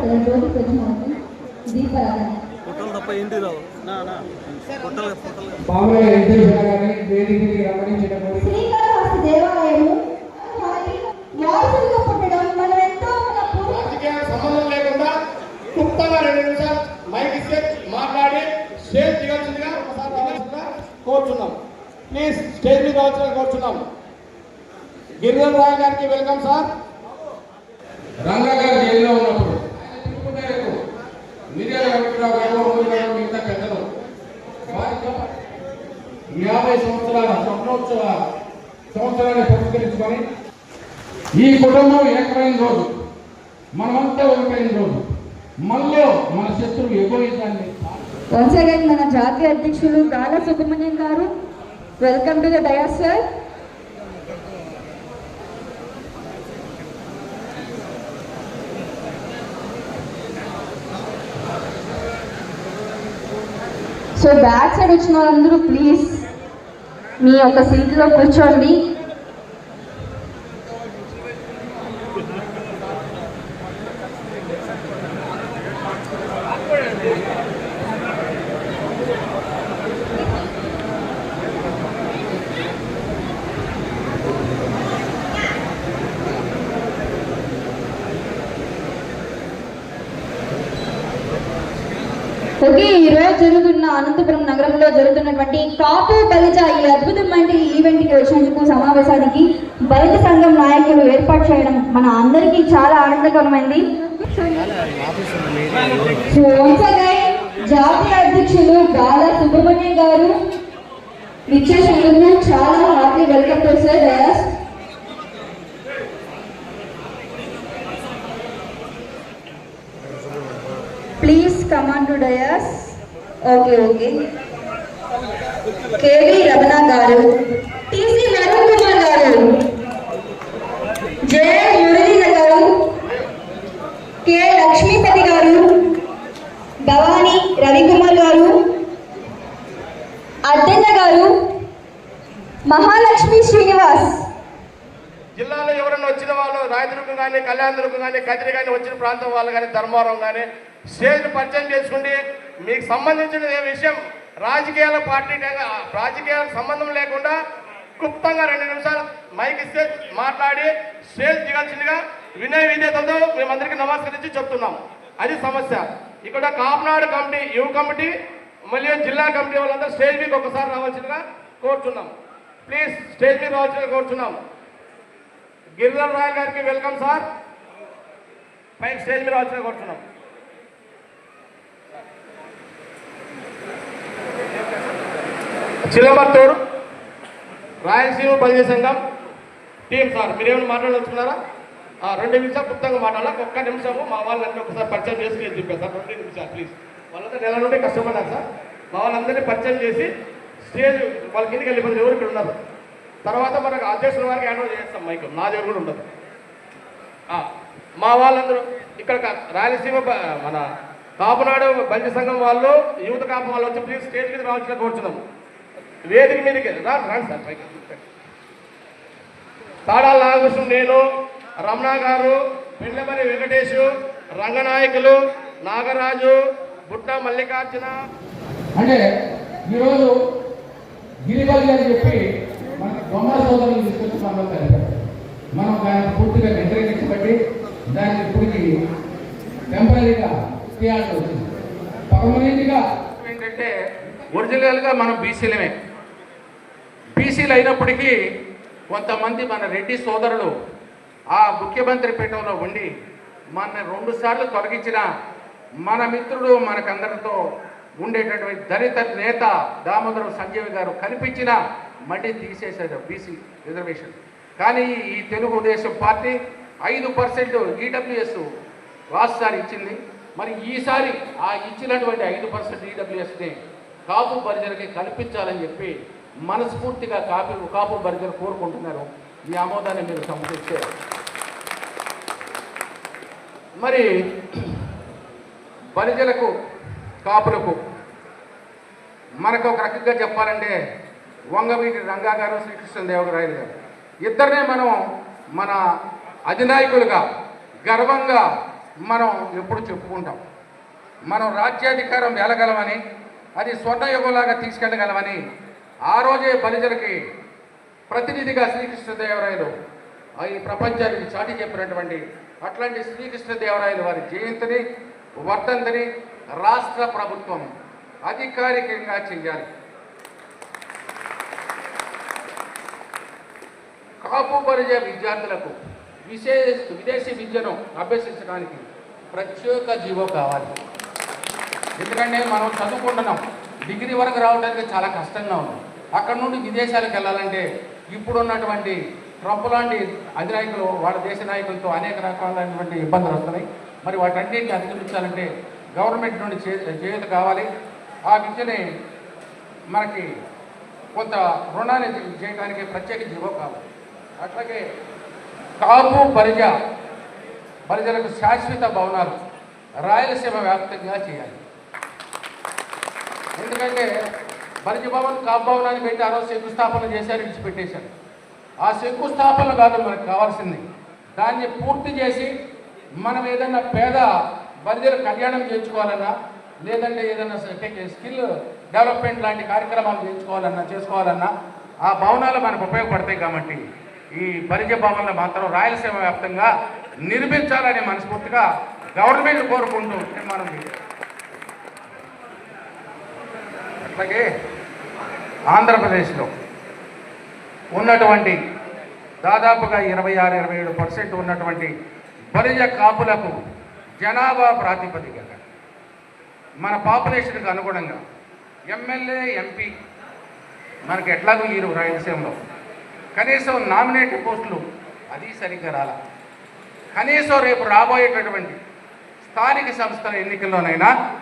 ప్రజ్వలనకి, దీపారాధన. ఫోటోలు తప్ప ఏంటి రావు ఫోటోలు ఫోటోలు మామూలుగా వెంకటేశ్వర గారిని వేదికకి రమణించినప్పుడు శ్రీకాళహస్తి దేవాలయము వారసులుగా పుట్టడం మనం ఎంతో మన పూర్వ రాజకీయ సంబంధం లేకుండా క్లుప్తంగా రెండు నిమిషాలు మైక్ ఇస్తే మాట్లాడి స్టేజ్ దిగాల్సిందిగా ఒకసారి రావాల్సిందిగా కోరుచున్నాం ప్లీజ్ స్టేజ్ మీద రావాల్సిందిగా కోరుచున్నాం. గిరిధర్ రాయ్ గారికి వెల్కమ్ సార్. రంగా గారు జైల్లో ఉన్నప్పుడు మిగతా పెద్దలు. యాభై సంవత్సరాల స్వర్ణోత్సవ సంవత్సరాన్ని పురస్కరించుకొని ఈ కుటుంబం ఏకమైన రోజు మనమంతా ఒకటైన రోజు. మనలో మన శత్రువు ఎగోయిజాన్ని వన్స్ అగైన్ మన జాతీయ అధ్యక్షులు Gala Subrahmanyam garu welcome to the dais sir so back side వచ్చిన వాళ్ళందరూ ప్లీజ్ మీ యొక్క సీట్లో కూర్చోండి. ఓకే ఈ రోజు జరుగుతున్న అనంతపురం నగరంలో జరుగుతున్నటువంటి కాపు బలిజ ఈ అద్భుతమైన ఈవెంట్కి వచ్చినందుకు సమావేశానికి బలిజ సంఘం నాయకులు ఏర్పాటు చేయడం మన అందరికీ చాలా ఆనందకరమైంది. జాతీయ అధ్యక్షులు గాల సుబ్రహ్మణ్యం గారు విచ్చేసినందుకు చాలా hearty welcome to sir dais okay okay. KV Ramana garu. TC Narun Kumar గారు. జయ మురళీధర్ గారు. కె. లక్ష్మీపతి గారు. భవానీ రవికుమార్ గారు. అద్దెన్న గారు. మహాలక్ష్మి శ్రీనివాస్. జిల్లాలో ఎవరైనా వచ్చిన వాళ్ళు రాయదుర్గం కానీ కళ్యాణదుర్గం కానీ కదిరి కానీ వచ్చిన ప్రాంతం వాళ్ళు కానీ ధర్మవరం కానీ స్టేజ్ పరిచయం చేసుకుంటే మీకు సంబంధించిన విషయం రాజకీయాల పార్టీ రాజకీయాలకు సంబంధం లేకుండా క్లుప్తంగా రెండు నిమిషాలు మైక్ ఇస్తే మాట్లాడి స్టేజ్ దిగాల్సిందిగా వినయ విధేతలతో మేమందరికీ నమస్కరించి చెప్తున్నాం. అది సమస్య. ఇక్కడ కాపునాడు కమిటీ యువ కమిటీ మళ్ళీ జిల్లా కమిటీ వాళ్ళందరూ స్టేజ్ మీకు ఒకసారి రావాల్సిందిగా కోరుచున్నాం. ప్లీజ్ స్టేజ్ మీద రావాల్సిందిగా కోరుచున్నాం. గిరిధర్ రాయ్ గారికి వెల్కమ్ సార్. పైకి స్టేజ్ మీద రావాల్సిందిగా కోరుతున్నాం చిలమత్తూరు రాయలసీమ బలిజ సంఘం టీం సార్ మీరేమైనా మాట్లాడలుచున్నారా రెండు నిమిషాలు క్లుప్తంగా మాట్లాడాలి? ఒక్క నిమిషము మా వాళ్ళందరూ ఒకసారి పరిచయం చేసి నేను చెప్పాను సార్ రెండు నిమిషాలు ప్లీజ్ వాళ్ళంతా నెల నుండి కష్టపడ్డారు సార్. మా వాళ్ళందరినీ పరిచయం చేసి స్టేజ్ వాళ్ళ కిందకి వెళ్ళిపోతుంది ఎవరు ఇక్కడ ఉన్నారు? తర్వాత మనకు అధ్యక్షుల వారికి హ్యాండ్ చేస్తాం మైక్ నా దగ్గర కూడా ఉండదు. మా వాళ్ళందరూ ఇక్కడ రాయలసీమ మన కాపునాడు బంజ సంఘం వాళ్ళు యువత కాపు వాళ్ళు వచ్చి ప్లీజ్ స్టేజ్ మీద రావాల్సిన కోరుచున్నాం వేదిక మీదకి రా రండి సార్ పైకి తాడాల నాగకృష్ణ నేను రమణ గారు పెండ్లమరి వెంకటేష్ రంగనాయకులు నాగరాజు బుట్ట మల్లికార్జున. అంటే ఈరోజు గిరిబలి అని చెప్పి మన బొమ్మ సోదరులు తీసుకొచ్చి మనం దాన్ని పూర్తిగా వ్యతిరేకించబట్టి దాన్ని ఇప్పటికి టెంపరీగా తీయాల్సి వచ్చింది. పర్మనెంట్గా ఏంటంటే ఒరిజినల్గా మనం బీసీలమే బీసీలు అయినప్పటికీ కొంతమంది మన రెడ్డి సోదరులు ఆ ముఖ్యమంత్రి పీఠంలో ఉండి మన రెండు సార్లు తొలగించిన మన మిత్రుడు మనకందరితో ఉండేటటువంటి దళిత నేత దామోదర సంజీవ్ గారు కనిపించిన మళ్ళీ తీసేశారు బీసీ రిజర్వేషన్. కానీ ఈ తెలుగుదేశం పార్టీ ఐదు పర్సెంట్ ఈడబ్ల్యూఎస్ రాష్ట్రాలు ఇచ్చింది. మరి ఈసారి ఆ ఇచ్చినటువంటి ఐదు పర్సెంట్ ఈడబ్ల్యూఎస్ని కాపు బరిజలకి కల్పించాలని చెప్పి మనస్ఫూర్తిగా కాపీ కాపు బర్గర్ కోరుకుంటున్నారు. ఈ ఆమోదాన్ని మీరు సమర్పిస్తే మరి బలిజలకు కాపులకు మనకు ఒక రకంగా చెప్పాలంటే వంగవీటి రంగా గారు శ్రీకృష్ణదేవరాయలు గారు. ఇద్దరినే మనం మన అధినాయకులుగా గర్వంగా మనం ఎప్పుడు చెప్పుకుంటాం. మనం రాజ్యాధికారం వెళ్ళగలమని అది స్వర్ణయుగంలాగా తీసుకెళ్ళగలమని ఆ రోజే బలిజలకి ప్రతినిధిగా శ్రీకృష్ణదేవరాయలు ఈ ప్రపంచానికి చాటి చెప్పినటువంటి అట్లాంటి శ్రీకృష్ణదేవరాయలు వారి జయంతిని వర్ధంతిని రాష్ట్ర ప్రభుత్వం అధికారికంగా చెయ్యాలి. కాపు పరిచయ విద్యార్థులకు విశేష విదేశీ విద్యను అభ్యసించడానికి ప్రత్యేక జీవో కావాలి. ఎందుకంటే మనం చదువుకుంటున్నాం. డిగ్రీ వరకు రావడానికి చాలా కష్టంగా ఉంది. అక్కడ నుండి విదేశాలకు వెళ్ళాలంటే ఇప్పుడున్నటువంటి ట్రంప్ లాంటి అధినాయకులు వాళ్ళ దేశ నాయకులతో అనేక రకాలైనటువంటి ఇబ్బందులు వస్తున్నాయి. మరి వాటన్నింటిని అధిగమించాలంటే గవర్నమెంట్ నుండి చే చేయూత కావాలి. ఆ విద్యని మనకి కొంత రుణాన్ని చేయడానికి ప్రత్యేక జీవో కావాలి. అట్లాగే కాపు పరిజ పరిజలకు శాశ్వత భవనాలు రాయలసీమ వ్యాప్తంగా చేయాలి. ఎందుకంటే బలిజ భవన్ కాపు భవనాన్ని పెట్టి ఆ రోజు శంకుస్థాపన చేశారు విడిచిపెట్టేశారు. ఆ శంకుస్థాపన కాదు మనకు కావాల్సింది. దాన్ని పూర్తి చేసి మనం ఏదైనా పేద బలిజల కళ్యాణం చేయించుకోవాలన్నా లేదంటే ఏదైనా స్కిల్ డెవలప్మెంట్ లాంటి కార్యక్రమాలు చేయించుకోవాలన్నా చేసుకోవాలన్నా ఆ భవనాలు మనకు ఉపయోగపడతాయి కాబట్టి ఈ బలిజ భవన్లు మాత్రం రాయలసీమ వ్యాప్తంగా నిర్మించాలని మనస్ఫూర్తిగా గవర్నమెంట్ కోరుకుంటూ తీర్మానం అట్లాగే ఆంధ్రప్రదేశ్లో ఉన్నటువంటి దాదాపుగా ఇరవై ఆరు ఇరవై ఏడు పర్సెంట్ ఉన్నటువంటి బలిజ కాపులకు జనాభా ప్రాతిపదికగా మన పాపులేషన్కి అనుగుణంగా ఎమ్మెల్యే ఎంపీ మనకి ఎట్లాగో ఈ రాయలసీమలో. కనీసం నామినేట్ పోస్టులు అది సరిగ్గా రాల. కనీసం రేపు రాబోయేటటువంటి స్థానిక సంస్థల ఎన్నికల్లోనైనా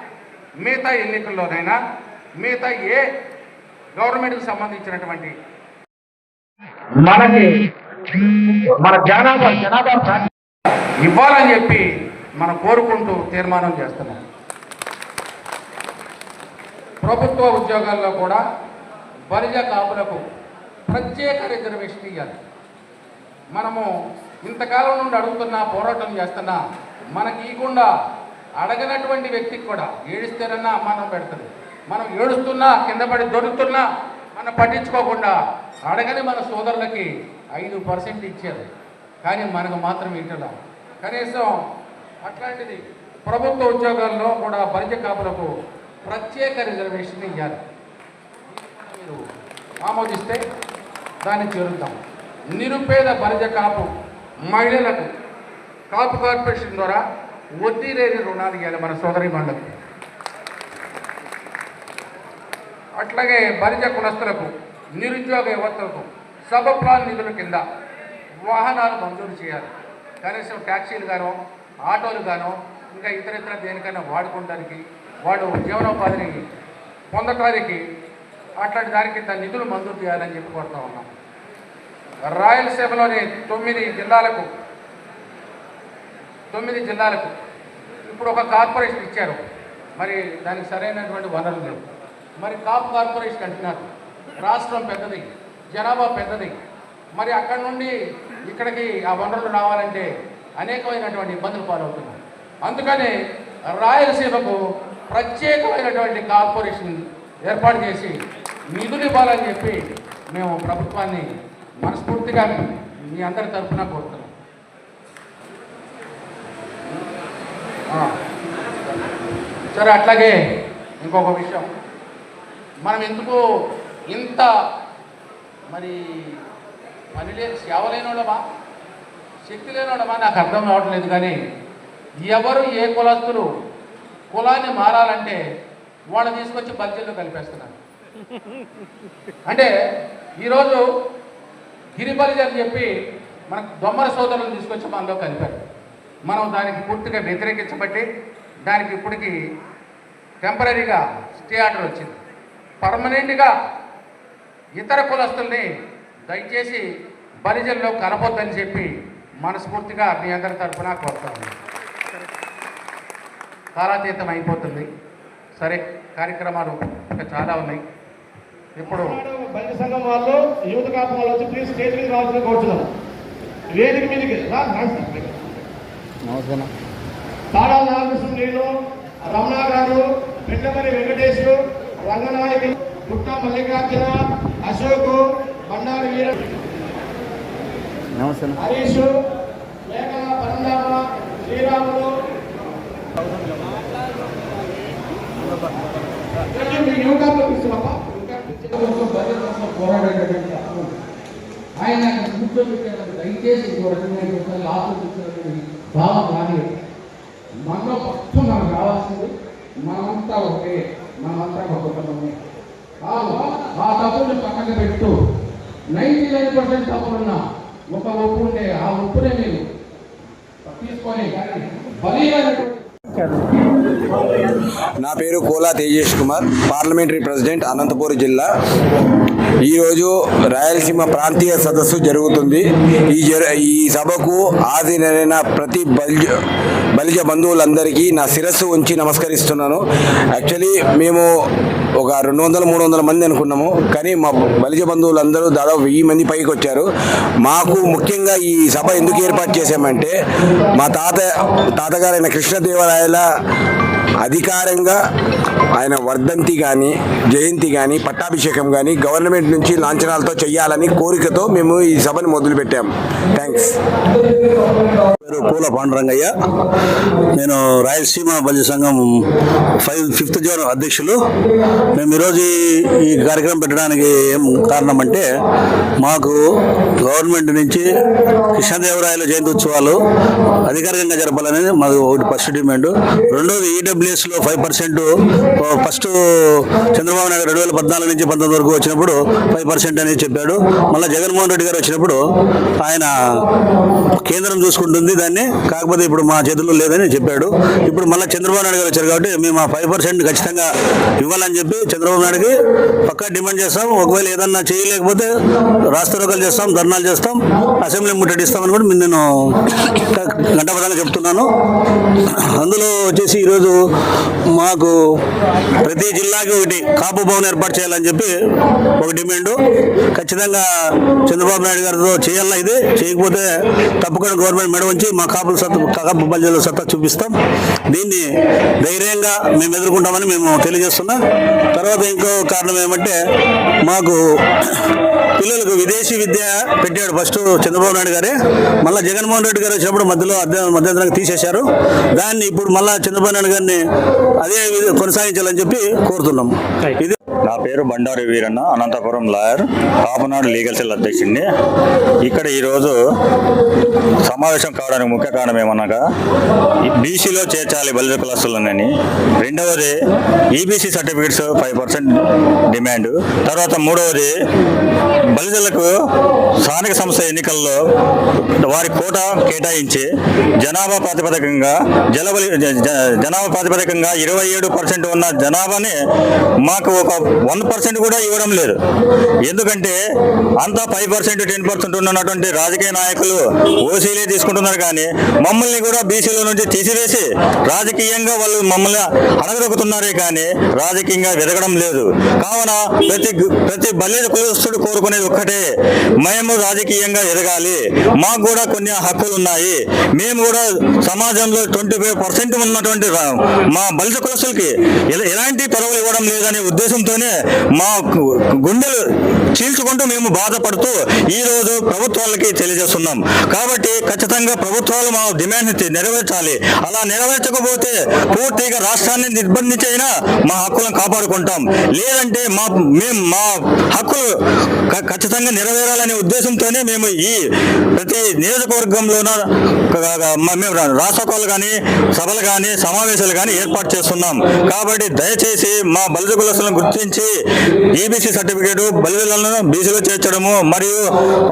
మిగతా ఎన్నికల్లోనైనా మిగతా ఏ గవర్నమెంట్కి సంబంధించినటువంటి మనకి మన జనాభా జనాభా ఇవ్వాలని చెప్పి మనం కోరుకుంటూ తీర్మానం చేస్తున్నాం. ప్రభుత్వ ఉద్యోగాల్లో కూడా బలిజ కాపులకు ప్రత్యేక రిజర్వేషన్ ఇవ్వాలి మనము ఇంతకాలం నుండి అడుగుతున్నా పోరాటం చేస్తున్నా మనకి ఇవ్వకుండా అడగనటువంటి వ్యక్తికి కూడా ఏడిస్తేనన్నా అమ్మానం పెడుతుంది. మనం ఏడుస్తున్నా కింద పడి దొరుకుతున్నా మనం పట్టించుకోకుండా అడగని మన సోదరులకి ఐదు పర్సెంట్ ఇచ్చారు. కానీ మనకు మాత్రం ఇట్లా కనీసం అట్లాంటిది ప్రభుత్వ ఉద్యోగాల్లో కూడా పరిచయ కాపులకు ప్రత్యేక రిజర్వేషన్ ఇవ్వాలి మీరు ఆమోదిస్తే దాన్ని చేరుద్దాం. నిరుపేద బరిజ కాపు మహిళలకు కాపు కార్పొరేషన్ ద్వారా వడ్డీ లేని రుణాలు ఇవ్వాలి మన సోదరి మండలికి అట్లాగే బలిజ కులస్తులకు నిరుద్యోగ యువతలకు సబ ప్లాన్ నిధుల కింద వాహనాలు మంజూరు చేయాలి. కనీసం ట్యాక్సీలు గానో ఆటోలు గానో ఇంకా ఇతర ఇతర దేనికైనా వాడుకోవడానికి వాడు జీవనోపాధిని పొందటానికి అట్లాంటి దాని నిధులు మంజూరు చేయాలని చెప్పి కోరుతా ఉన్నాం. రాయలసీమలోని తొమ్మిది జిల్లాలకు తొమ్మిది జిల్లాలకు ఇప్పుడు ఒక కార్పొరేషన్ ఇచ్చారు. మరి దానికి సరైనటువంటి వనరులు లేవు. మరి కాపు కార్పొరేషన్ అంటున్నారు. రాష్ట్రం పెద్దది జనాభా పెద్దది. మరి అక్కడ నుండి ఇక్కడికి ఆ వనరులు రావాలంటే అనేకమైనటువంటి ఇబ్బందులు పాలవుతున్నాయి. అందుకని రాయలసీమకు ప్రత్యేకమైనటువంటి కార్పొరేషన్ ఏర్పాటు చేసి నిధులు ఇవ్వాలని చెప్పి మేము ప్రభుత్వాన్ని మనస్ఫూర్తిగా మీ అందరి తరఫున కోరుతున్నాం. సరే అట్లాగే ఇంకొక విషయం. మనం ఎందుకు ఇంత మరి పని లే సేవ లేని శక్తి లేని నాకు అర్థం కావట్లేదు కానీ ఎవరు ఏ కులస్తులు కులాన్ని మారాలంటే వాళ్ళు తీసుకొచ్చి బడ్జెట్లో కలిపేస్తున్నారు. అంటే ఈరోజు గిరిబలి అని చెప్పి మనకు దొమ్మర సోదరులను తీసుకొచ్చి మనలో కలిపారు. మనం దానికి పూర్తిగా వ్యతిరేకించబట్టి దానికి ఇప్పటికీ టెంపరీగా స్టే ఆర్డర్ వచ్చింది. పర్మనెంట్గా ఇతర కులస్తుల్ని దయచేసి బలిజల్లో కలపొద్దని చెప్పి మనస్ఫూర్తిగా మీ అందరి తరఫున కోరుతాను కాలాతీతం అయిపోతుంది. సరే కార్యక్రమాలు ఇంకా చాలా ఉన్నాయి. ఇప్పుడు బయట సంఘం వాళ్ళు యూత్ కాపు వాళ్ళు వచ్చి ప్లీజ్ స్టేజ్ మీద రావాల్సిన కోరుతున్నాం వేదిక మీదకి రా, రండి సార్. తాడా నాగకృష్ణ నేను రమణ గారు పెండమని వెంకటేష్ రంగనాయకి పుట్ట మల్లికార్జున అశోక్ బండారు వీర హరీష్ మేఘన పరందామ శ్రీరాములు. ఆయన కూర్చోబెట్టారు దయచేసి ఆలోచించినటువంటి భావం కానీ మనలో ఫస్ట్ మనకు కావాల్సింది మనమంతా ఒకే. మనమంతా ఒక కుటుంబమే ఆ తప్పుని పక్కన పెట్టు. నైంటీ నైన్ పర్సెంట్ తప్పులున్న ఒక ఉప్పు ఉంటే ఆ ఉప్పునే మీరు. తీసుకొని కానీ బలీయమైనటువంటి నా పేరు కోలా తేజేష్ కుమార్ పార్లమెంటరీ ప్రెసిడెంట్ అనంతపురం జిల్లా. ఈరోజు రాయలసీమ ప్రాంతీయ సదస్సు జరుగుతుంది. ఈ జర ఈ సభకు హాజరైన ప్రతి బల్జు బలిజ బంధువులందరికీ నా శిరస్సు ఉంచి నమస్కరిస్తున్నాను. యాక్చువల్లీ మేము ఒక రెండు వందల మూడు వందల మంది అనుకున్నాము. కానీ మా బలిజ బంధువులందరూ దాదాపు వెయ్యి మంది పైకి వచ్చారు. మాకు ముఖ్యంగా ఈ సభ ఎందుకు ఏర్పాటు చేశామంటే మా తాత తాతగారైన కృష్ణదేవరాయల అధికారంగా ఆయన వర్ధంతి కానీ జయంతి కానీ పట్టాభిషేకం కానీ గవర్నమెంట్ నుంచి లాంఛనాలతో చేయాలని కోరికతో మేము ఈ సభని మొదలుపెట్టాం. థ్యాంక్స్ పేరు పూల పాండురంగయ్య. నేను రాయలసీమ బల్య సంఘం ఫైవ్ ఫిఫ్త్ జోన్ అధ్యక్షులు. మేము ఈరోజు ఈ- కార్యక్రమం పెట్టడానికి ఏం కారణం అంటే మాకు గవర్నమెంట్ నుంచి కృష్ణదేవరాయల జయంతి ఉత్సవాలు అధికారికంగా జరపాలని మాకు ఒకటి ఫస్ట్ డిమాండ్. రెండోది ఈడబ్ల్యూఎస్లో five percent first Chandrababu Naidu రెండు వేల పద్నాలుగు నుంచి పంతొమ్మిది వరకు వచ్చినప్పుడు ఫైవ్ పర్సెంట్ అనేది చెప్పాడు. మళ్ళీ జగన్మోహన్ రెడ్డి గారు వచ్చినప్పుడు ఆయన కేంద్రం చూసుకుంటుంది దాన్ని. కాకపోతే ఇప్పుడు మా చేతుల్లో లేదని చెప్పాడు. ఇప్పుడు మళ్ళీ చంద్రబాబు నాయుడు గారు వచ్చారు కాబట్టి మేము ఆ ఫైవ్ పర్సెంట్ ఖచ్చితంగా ఇవ్వాలని చెప్పి చంద్రబాబు నాయుడుకి పక్కా డిమాండ్ చేస్తాం. ఒకవేళ ఏదన్నా చేయలేకపోతే రాస్తారోకలు చేస్తాం ధర్నాలు చేస్తాం అసెంబ్లీ ముట్టడిస్తామని కూడా నేను గంటపదంగా చెప్తున్నాను. అందులో వచ్చేసి ఈరోజు మాకు ప్రతి జిల్లాకి ఒకటి కాపు భవన్ ఏర్పాటు చేయాలని చెప్పి ఒక డిమాండ్. ఖచ్చితంగా చంద్రబాబు నాయుడు గారితో చేయాలా ఇది? చేయకపోతే తప్పకుండా గవర్నమెంట్ మెడ ఉంచి మా కాపుల సత్తా కాపు బల్జల సత్తా చూపిస్తాం. దీన్ని ధైర్యంగా మేము ఎదుర్కొంటామని మేము తెలియజేస్తున్నాం. తర్వాత ఇంకో కారణం ఏమంటే మాకు పిల్లలకు విదేశీ విద్య పెట్టాడు ఫస్ట్ చంద్రబాబు నాయుడు గారే. మళ్ళీ జగన్మోహన్ రెడ్డి గారు వచ్చినప్పుడు మధ్యలో మధ్యంతరంగా తీసేశారు. దాన్ని ఇప్పుడు మళ్ళీ చంద్రబాబు నాయుడు గారిని అదే కొనసాగించాలని చెప్పి కోరుతున్నాం. ఇది నా పేరు Bandari Veeranna Anantapuram lawyer Kapunadu legal cell అధ్యక్షుడిని. ఇక్కడ ఈరోజు సమావేశం కావడానికి ముఖ్య కారణం ఏమనగా బీసీలో చేర్చాలి బలిజ కులస్తులనని. రెండవది EBC certificates five percent demand. తర్వాత మూడవది బలిజలకు స్థానిక సంస్థ ఎన్నికల్లో వారి కోట కేటాయించి జనాభా ప్రాతిపదికంగా జలబలి జనాభా ప్రాతిపదికంగా ఇరవై ఏడు పర్సెంట్ ఉన్న జనాభాని మాకు ఒక వన్ పర్సెంట్ కూడా ఇవ్వడం లేదు. ఎందుకంటే అంతా ఫైవ్ పర్సెంట్ టెన్ పర్సెంట్ ఉన్నటువంటి రాజకీయ నాయకులు ఓసీలే తీసుకుంటున్నారు కానీ మమ్మల్ని కూడా బీసీలో నుంచి తీసివేసి రాజకీయంగా వాళ్ళు మమ్మల్ని అడగదొక్కుతున్నారే కానీ రాజకీయంగా ఎదగడం లేదు. కావున ప్రతి ప్రతి బలి కులస్తుడు కోరుకునేది ఒక్కటే మేము రాజకీయంగా ఎదగాలి. మాకు కూడా కొన్ని హక్కులు ఉన్నాయి. మేము కూడా సమాజంలో ట్వంటీ ఫైవ్ పర్సెంట్ ఉన్నటువంటి మా బలిత కులస్తులకి ఎలాంటి పదవులు ఇవ్వడం లేదనే ఉద్దేశంతోనే மா குண்டலூர். చీల్చుకుంటూ మేము బాధపడుతూ ఈ రోజు ప్రభుత్వాలకి తెలియజేస్తున్నాం. కాబట్టి ఖచ్చితంగా ప్రభుత్వాలు మా డిమాండ్ నెరవేర్చాలి. అలా నెరవేర్చకపోతే పూర్తిగా రాష్ట్రాన్ని నిర్బంధించైనా మా హక్కులను కాపాడుకుంటాం. లేదంటే మా మేము మా హక్కులు ఖచ్చితంగా నెరవేరాలనే ఉద్దేశంతోనే మేము ఈ ప్రతి నియోజకవర్గంలోన మేము రా- కానీ సభలు కానీ సమావేశాలు కానీ ఏర్పాటు చేస్తున్నాం. కాబట్టి దయచేసి మా బలిజ కులసులను గుర్తించి ఈబీసీ సర్టిఫికేట్ బలిజలను బీసీలో చేర్చడము మరియు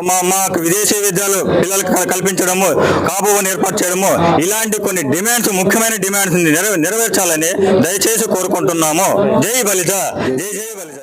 మా మాకు విదేశీ విద్యలు పిల్లలకు కల్పించడము కాబోని ఏర్పాటు చేయడము ఇలాంటి కొన్ని డిమాండ్స్ ముఖ్యమైన డిమాండ్స్ నెరవేర్చాలని దయచేసి కోరుకుంటున్నాము. జై బలిజ జై జై బలిజ